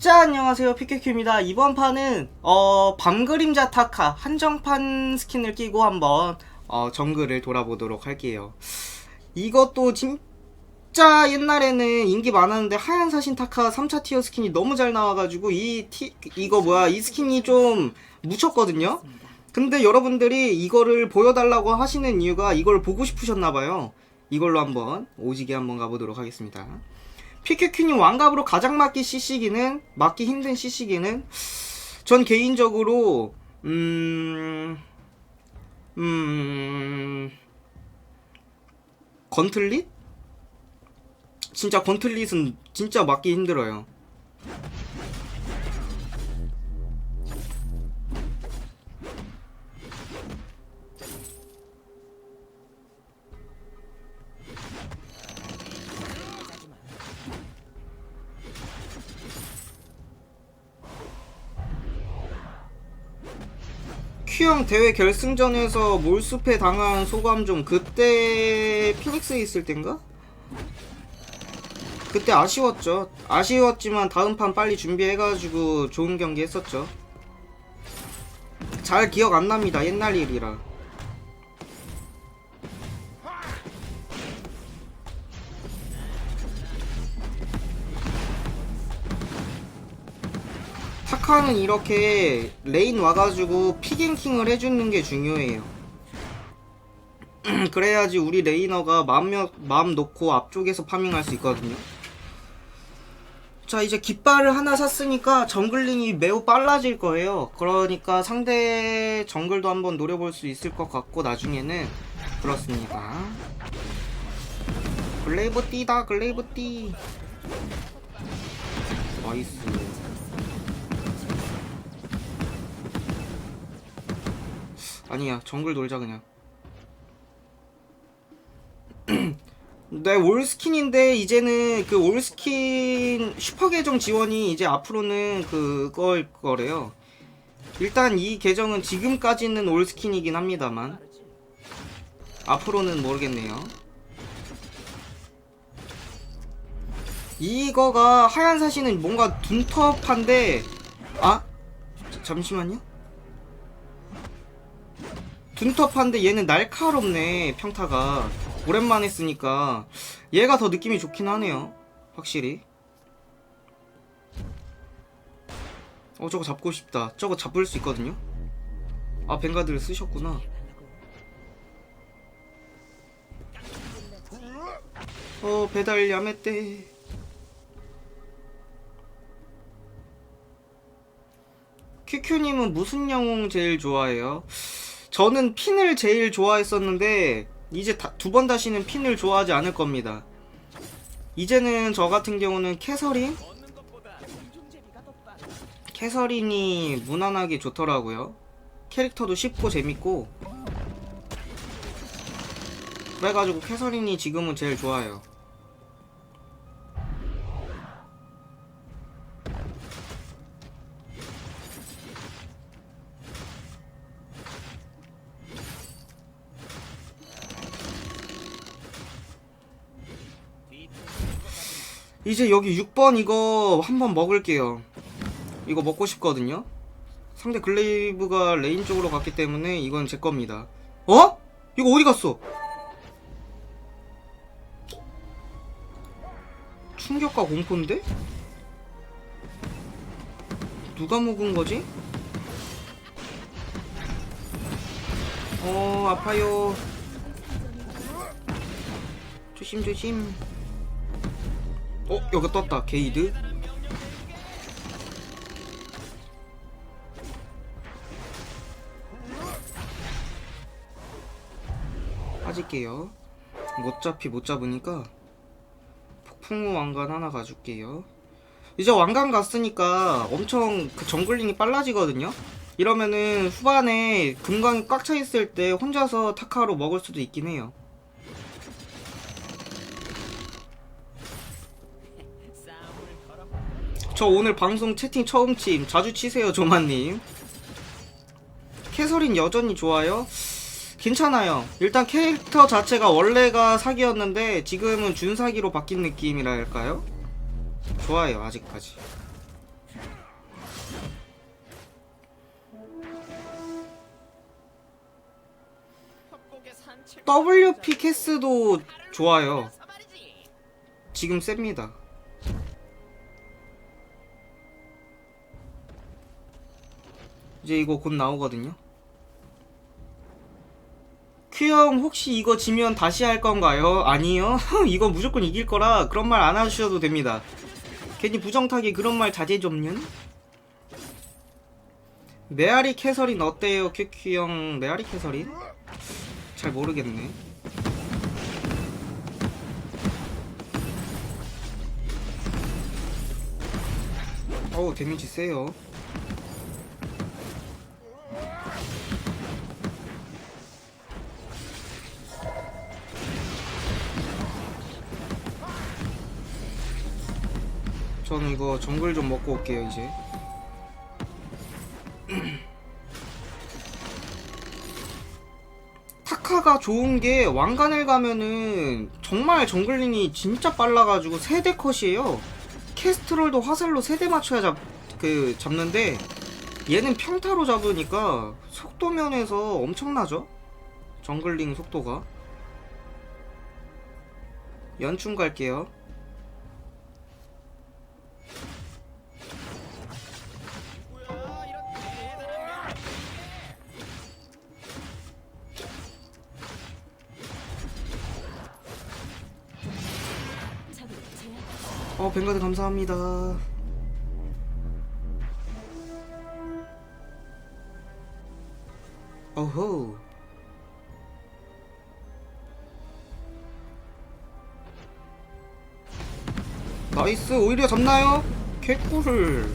자 안녕하세요. 피케큐입니다. 이번 판은 어 밤그림자 타카 한정판 스킨을 끼고 한번 어 정글을 돌아보도록 할게요. 이것도 진짜 옛날에는 인기 많았는데 하얀 사신 타카 3차 티어 스킨이 너무 잘 나와가지고 이 티, 이거 뭐야 이 스킨이 좀 묻혔거든요? 근데 여러분들이 이거를 보여달라고 하시는 이유가 이걸 보고 싶으셨나봐요. 이걸로 한번 오지게 한번 가보도록 하겠습니다 PQQ님 왕갑으로 가장 맞기 CC기는 맞기 힘든 CC기는 전 개인적으로 음... 음... 건틀릿? 진짜 건틀릿은 진짜 맞기 힘들어요. 대회 결승전에서 몰수패 당한 소감 좀 그때 피닉스에 있을 땐가? 그때 아쉬웠죠. 아쉬웠지만 다음 판 빨리 준비해가지고 좋은 경기 했었죠. 잘 기억 안 납니다. 옛날 일이라. 타카는 이렇게 레인 와가지고 피갱킹을 해주는 게 중요해요. 그래야지 우리 레이너가 마음 놓고 앞쪽에서 파밍할 수 있거든요. 자, 이제 깃발을 하나 샀으니까 정글링이 매우 빨라질 거예요. 그러니까 상대 정글도 한번 노려볼 수 있을 것 같고, 나중에는. 그렇습니다. 글레이브 띠다, 글레이브 띠. 나이스. 아니야 정글 놀자 그냥. 네 올스킨인데 이제는 그 올스킨 슈퍼 계정 지원이 이제 앞으로는 그걸 거래요. 일단 이 계정은 지금까지는 올스킨이긴 합니다만. 앞으로는 모르겠네요. 이거가 하얀 사시는 뭔가 둔텁한데 아? 자- 잠시만요 둔텁한데 얘는 날카롭네 평타가. 오랜만에 쓰니까 얘가 더 느낌이 좋긴 하네요 확실히. 어 저거 잡고 싶다. 저거 잡을 수 있거든요? 아 벵가드를 쓰셨구나. 어 배달 야매떼 큐큐님은 무슨 영웅 제일 좋아해요? 저는 핀을 제일 좋아했었는데 이제 두 번 다시는 핀을 좋아하지 않을 겁니다. 이제는 저 같은 경우는 캐서린? 캐서린이 무난하게 좋더라고요. 캐릭터도 쉽고 재밌고 그래가지고 캐서린이 지금은 제일 좋아요. 이제 여기 6번 이거 한번 먹을게요. 이거 먹고 싶거든요. 상대 글레이브가 레인 쪽으로 갔기 때문에 이건 제 겁니다. 어? 이거 어디 갔어? 충격과 공포인데? 누가 먹은 거지? 어, 아파요. 조심, 조심. 어 여기 떴다. 게이드. 빠질게요. 못 잡히 못 잡으니까 폭풍우 왕관 하나 가줄게요. 이제 왕관 갔으니까 엄청 그 정글링이 빨라지거든요? 이러면은 후반에 금광이 꽉 차 있을 때 혼자서 타카로 먹을 수도 있긴 해요 저 오늘 방송 채팅 처음 침 자주 치세요 조마님. 캐서린 여전히 좋아요? 괜찮아요. 일단 캐릭터 자체가 원래가 사기였는데 지금은 준사기로 바뀐 느낌이라 할까요? 좋아요 아직까지. WP 캐스도 좋아요. 지금 셉니다. 이제 이거 곧 나오거든요. 큐형 혹시 이거 지면 다시 할 건가요? 아니요. 이거 무조건 이길 거라 그런 말 안 하셔도 됩니다. 괜히 부정타기 그런 말 자제 좀요. 메아리 캐서린 어때요, 큐큐형? 메아리 캐서린? 잘 모르겠네. 어우, 데미지 세요. 저는 이거 정글 좀 먹고 올게요, 이제. 타카가 좋은 게 왕관을 가면은 정말 정글링이 진짜 빨라가지고 세대 컷이에요. 캐스트롤도 화살로 세대 맞춰야 잡, 그, 잡는데 얘는 평타로 잡으니까 속도 면에서 엄청나죠? 정글링 속도가. 연충 갈게요. 어, 뱅가드 감사합니다. 어호. 나이스, 오히려 잡나요? 개꿀.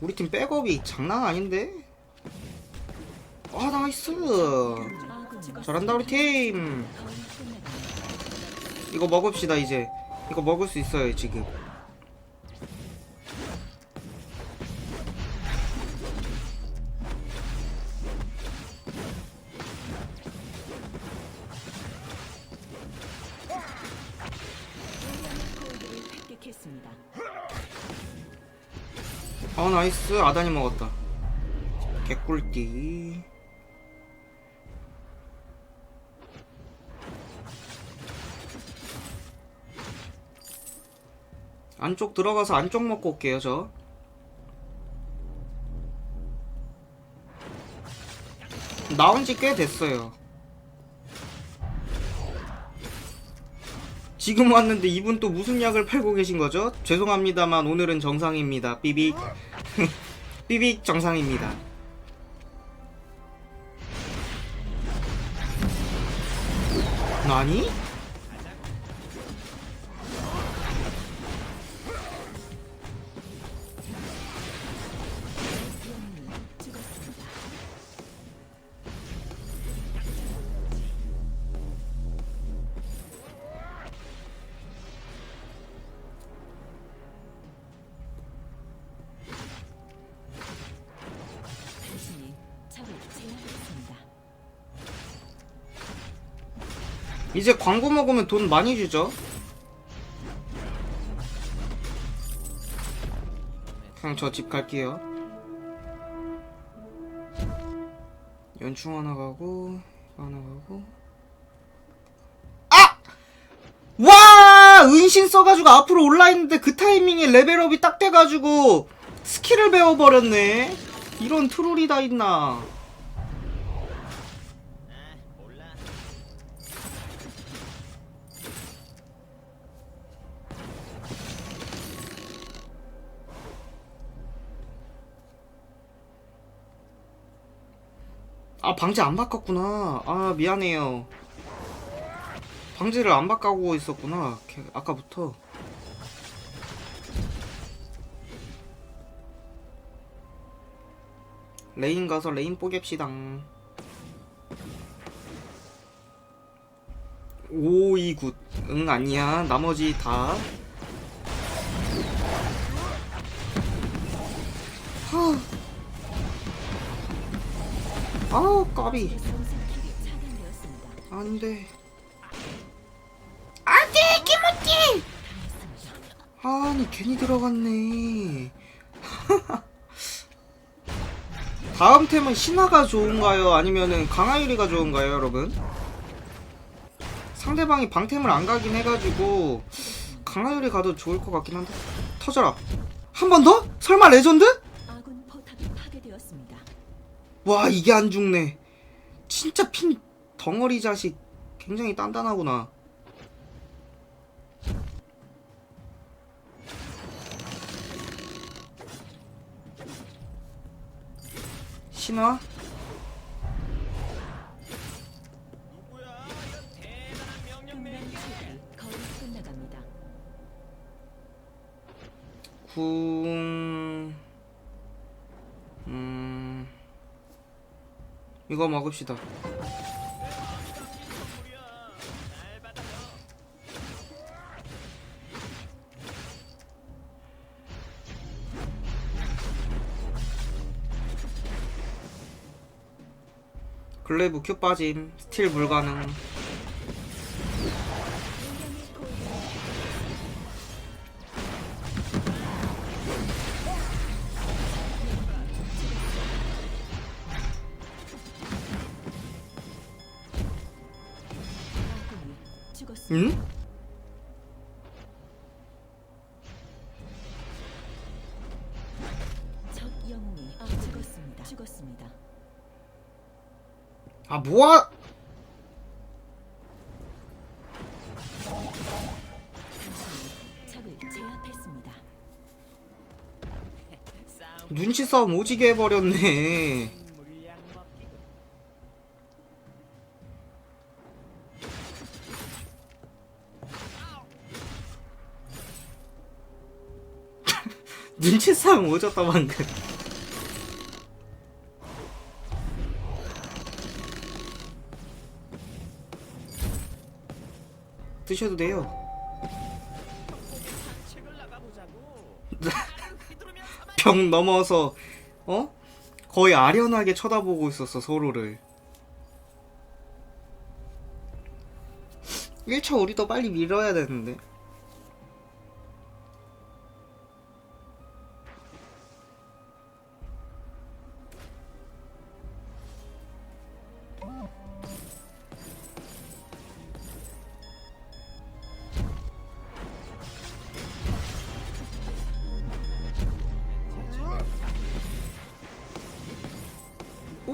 우리 팀 백업이 장난 아닌데? 아, 나이스. 잘한다, 우리 팀. 이거 먹읍시다 이제. 이거 먹을 수 있어요 지금. 아 나이스. 아단이 먹었다. 개꿀띠 안쪽 들어가서 안쪽 먹고 올게요 저. 나온 지 꽤 됐어요. 지금 왔는데 이분 또 무슨 약을 팔고 계신 거죠? 죄송합니다만 오늘은 정상입니다. 삐빅. 삐빅 정상입니다. 나니? 이제 광고 먹으면 돈 많이 주죠. 그냥 저 집 갈게요. 연충 하나 가고, 이거 하나 가고. 아! 와! 은신 써가지고 앞으로 올라있는데 그 타이밍에 레벨업이 딱 돼가지고 스킬을 배워버렸네. 이런 트롤이 다 있나. 아 방지 안 바꿨구나. 아 미안해요. 방지를 안 바꾸고 있었구나. 개- 아까부터. 레인 가서 레인 뽀갭시당. 오이 굿응 아니야. 나머지 다 아우 까비. 안돼 안돼 김우띠 아니 괜히 들어갔네 다음 템은 신화가 좋은가요? 아니면은 강하유리가 좋은가요, 여러분? 상대방이 방템을 안 가긴 해가지고 강하유리 가도 좋을 것 같긴 한데 터져라 한 번 더? 설마 레전드? 와 이게 안 죽네. 진짜 핀 덩어리 자식 굉장히 단단하구나. 신화? 동맹 체결이 거의 끝나갑니다. 궁... 음... 이거 먹읍시다. 글레이브 큐 빠짐. 스틸 불가능. 응? 적 영웅이 아, 죽었습니다. 죽었습니다. 아 뭐야? 적을 제압했습니다. 눈치 싸움 오지게 해버렸네. 눈치 싸움 오졌다 방금. 드셔도 돼요. 벽 넘어서 어? 거의 아련하게 쳐다보고 있었어 서로를 1차 우리도 빨리 밀어야 되는데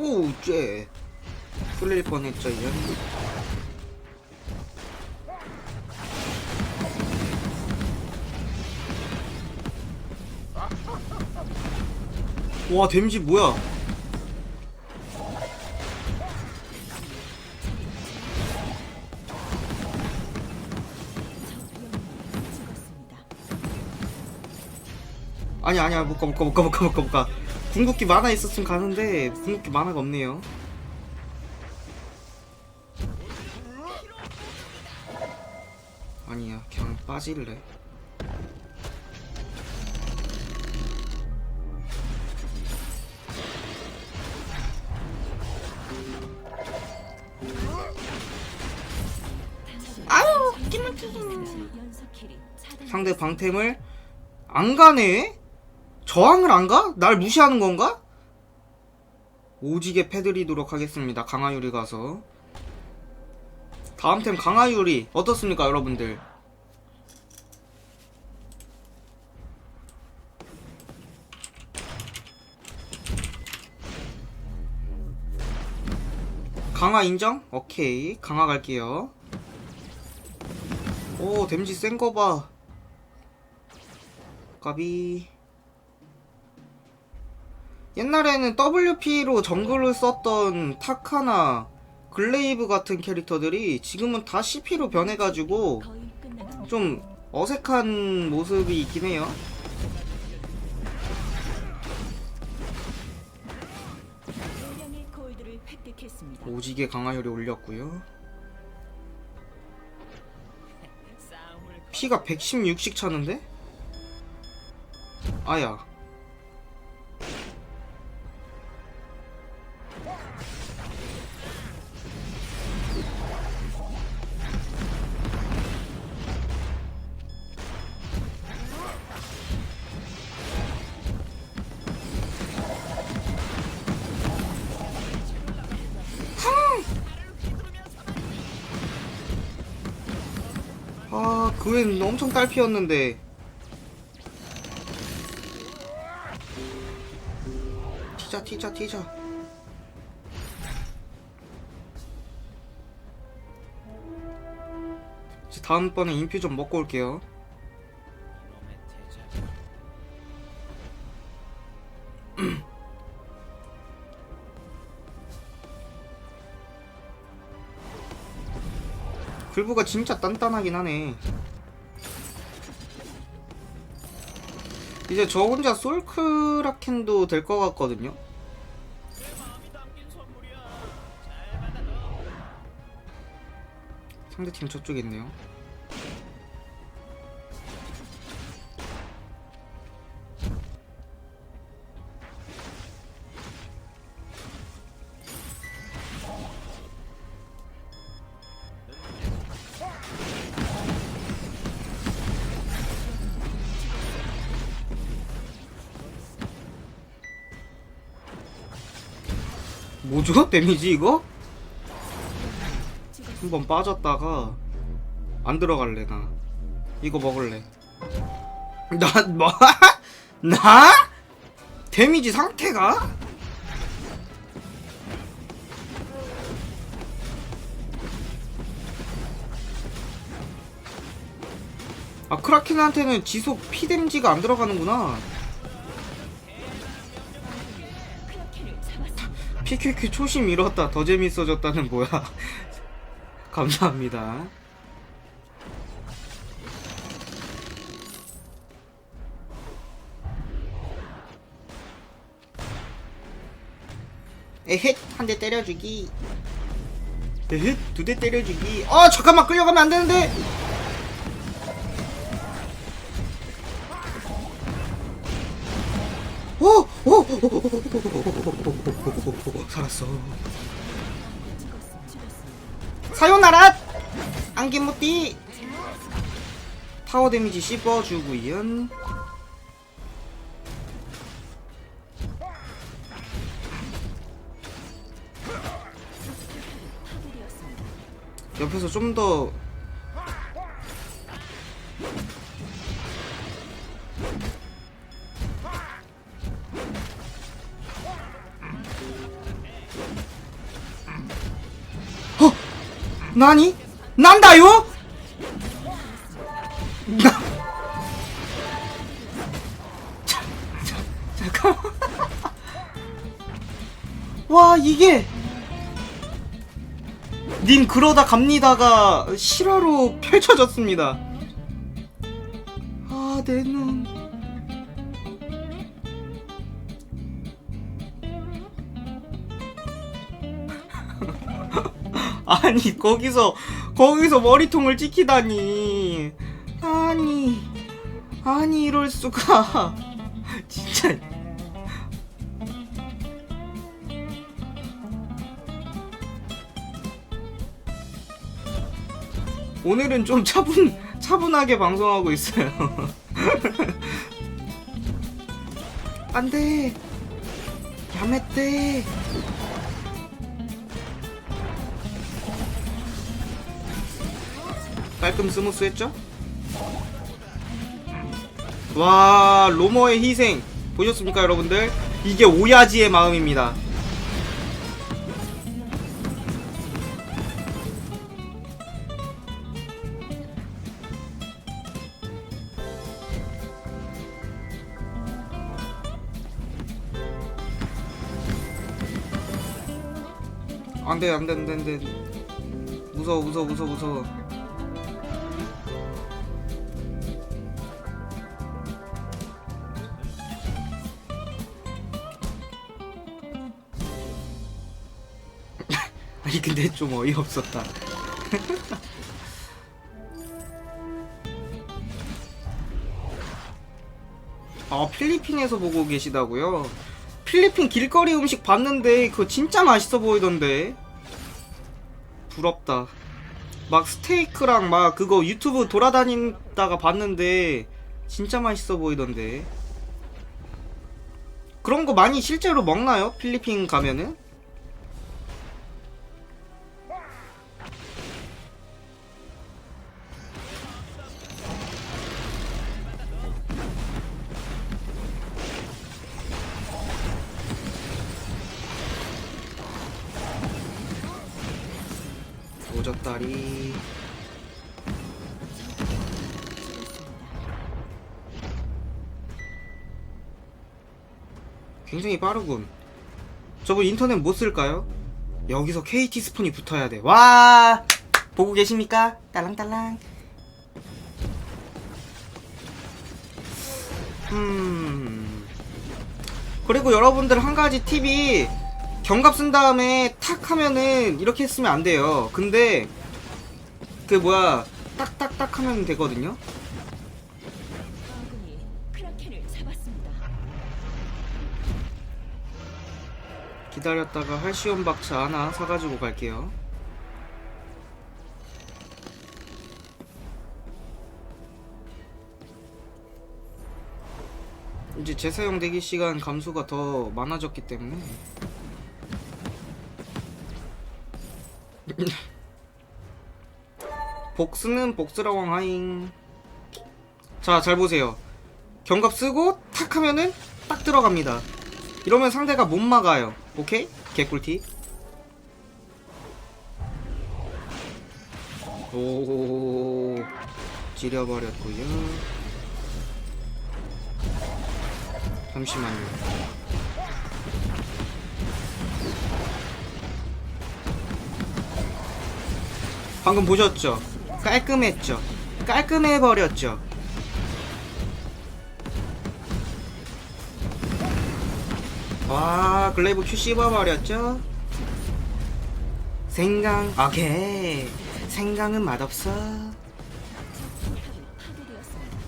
오, 쟤. 풀릴 뻔했죠, 이제. 와, 데미지 뭐야? 아니, 아니야, 못 가, 못 가, 못 가, 못 가, 못 가, 못 가. 궁극기 만화 있었으면 가는데, 궁극기 만화가 없네요. 아니야, 그냥 빠질래. 상대 방템을 안 가네? 저항을 안 가? 날 무시하는 건가? 오지게 패드리도록 하겠습니다. 강화유리 가서. 다음 템 강화유리 어떻습니까, 여러분들? 강화 인정? 오케이. 강화 갈게요. 오, 데미지 센 거 봐. 까비. 옛날에는 WP로 정글을 썼던 타카나 글레이브 같은 캐릭터들이 지금은 다 CP로 변해가지고. 좀 어색한 모습이 있긴 해요. 오지게 강화율이 올렸고요. 피가 116씩 차는데? 아야. 그웬 엄청 딸피였는데. 튀자, 튀자, 튀자. 이제 다음번에 인피 좀 먹고 올게요. 글부가 진짜 단단하긴 하네. 이제 저 혼자 솔크라켄도 될 것 같거든요. 상대팀 저쪽에 있네요. 뭐죠? 데미지 이거? 한 번 빠졌다가 안 들어갈래 나 이거 먹을래 나 뭐? 나? 데미지 상태가? 아 크라켄한테는 지속 피 데미지가 안 들어가는구나 PQQ 초심 잃었다 더 재밌어졌다는 뭐야 감사합니다 에헷 한 대 때려주기 에헷 두 대 때려주기 아 잠깐만 끌려가면 안 되는데 오! 오! 오! 오! 살았어. 사요나라! 안개모띠! 타워 데미지 파괴되었습니다. 옆에서 좀더 나니? 난다요? 나... 자, 자, 잠깐만 와 이게 님 그러다 갑니다가 실화로 펼쳐졌습니다. 아, 내 눈. 아니, 거기서, 거기서 머리통을 찍히다니. 아니, 아니, 이럴 수가. 진짜. 오늘은 좀 차분 차분하게 방송하고 있어요. 안돼. 야매떼. 깔끔 스무스했죠? 와 로머의 희생 보셨습니까 여러분들? 이게 오야지의 마음입니다. 안돼 안돼 안돼 안돼 무서워 무서워 무서워 무서워 아니 근데 좀 어이없었다 아 필리핀에서 보고 계시다고요? 필리핀 길거리 음식 봤는데 그거 진짜 맛있어 보이던데 부럽다 막 스테이크랑 막 그거 유튜브 돌아다닌다가 봤는데 진짜 맛있어 보이던데 그런 거 많이 실제로 먹나요? 필리핀 가면은? 굉장히 빠르군. 저분 인터넷 못 쓸까요? 여기서 KT 스폰이 붙어야 돼. 와! 보고 계십니까? 딸랑딸랑. 음. 그리고 여러분들 한 가지 팁이 경갑 쓴 다음에 탁 하면은 이렇게 했으면 안 돼요. 근데 그 뭐야 딱딱딱 하면 되거든요. 기다렸다가 할시온 박차 하나 사가지고 갈게요. 이제 재사용 대기 시간 감수가 더 많아졌기 때문에 복스는 복스라왕 하잉 자 잘 보세요 경갑 쓰고 탁 하면은 딱 들어갑니다 이러면 상대가 못 막아요. 오케이? 개꿀팁. 오, 지려버렸고요. 잠시만요. 방금 보셨죠? 깔끔했죠? 깔끔해버렸죠? 와 글레이브 큐 씹어버렸죠? 생강 오케이. 생강은 맛없어. 파괴되었습니다.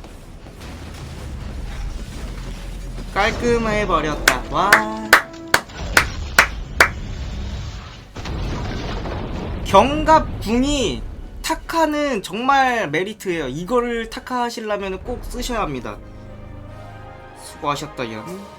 깔끔해 버렸다. 와. 경갑 궁이 타카는 정말 메리트예요. 이거를 타카 하시려면 꼭 쓰셔야 합니다. 수고하셨다 연